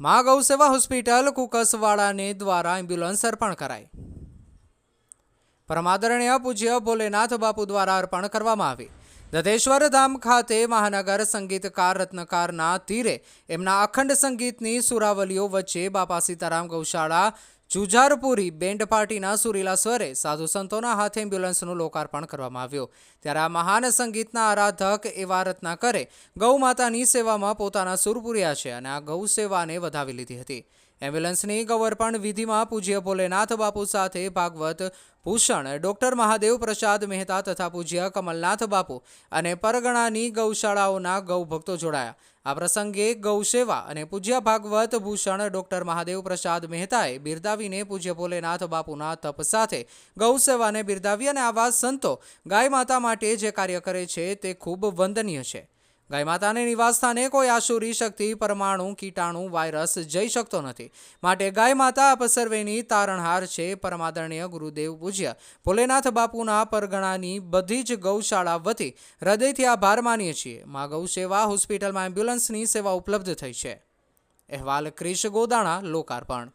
મા ગૌસેવા હોસ્પિટલ કુકસવાડાને દ્વારા એમ્બ્યુલન્સ અર્પણ કરાઈ. પરમાદરણીય પૂજ્ય ભોલેનાથ બાપુ દ્વારા અર્પણ કરવામાં આવી. દધેશ્વર ધામ ખાતે મહાનગર સંગીતકાર રત્નકારના તીરે એમના અખંડ સંગીતની સુરાવલીઓ વચ્ચે બાપા સીતારામ ગૌશાળા જુજારપુરી બેન્ડ પાર્ટીના સુરીલા સ્વરે સાધુ સંતોના હાથે એમ્બ્યુલન્સનું લોકાર્પણ કરવામાં આવ્યું. ત્યારે આ મહાન સંગીતના આરાધક એવા રત્નાકરે ગૌ માતાની સેવામાં પોતાના સુર પૂર્યા છે અને આ ગૌ સેવાને વધાવી લીધી હતી. એમ્બ્યુલન્સની ગૌઅર્પણ વિધિમાં પૂજ્ય ભોલેનાથ બાપુ સાથે ભાગવત ભૂષણ, ડોક્ટર મહાદેવ પ્રસાદ મહેતા તથા પૂજ્ય કમલનાથ બાપુ અને પરગણાની ગૌશાળાઓના ગૌભક્તો જોડાયા. આ પ્રસંગે ગૌસેવા અને પૂજ્ય ભાગવત ભૂષણ, ડોક્ટર મહાદેવ પ્રસાદ મહેતાએ બિરદાવીને પૂજ્ય ભોલેનાથ બાપુના તપ સાથે ગૌસેવાને બિરદાવી અને આવા સંતો ગાય માતા માટે જે કાર્ય કરે છે તે ખૂબ વંદનીય છે. ગાય માતાને નિવાસસ્થાને કોઈ આસુરી શક્તિ, પરમાણુ, કીટાણુ, વાયરસ જઈ શકતો નથી. માટે ગાય માતા અપસર્વેની તારણહાર છે, પરમાદરણીય ગુરુદેવ પૂજ્ય. ભોલેનાથ બાપુના પરગણાની બધી જ ગૌશાળા વતી હૃદયથી આભાર માનીએ છીએ. મા ગૌ સેવા હોસ્પિટલમાં એમ્બ્યુલન્સની સેવા ઉપલબ્ધ થઈ છે. અહેવાલ ક્રિશ ગોદાણા, લોકાર્પણ.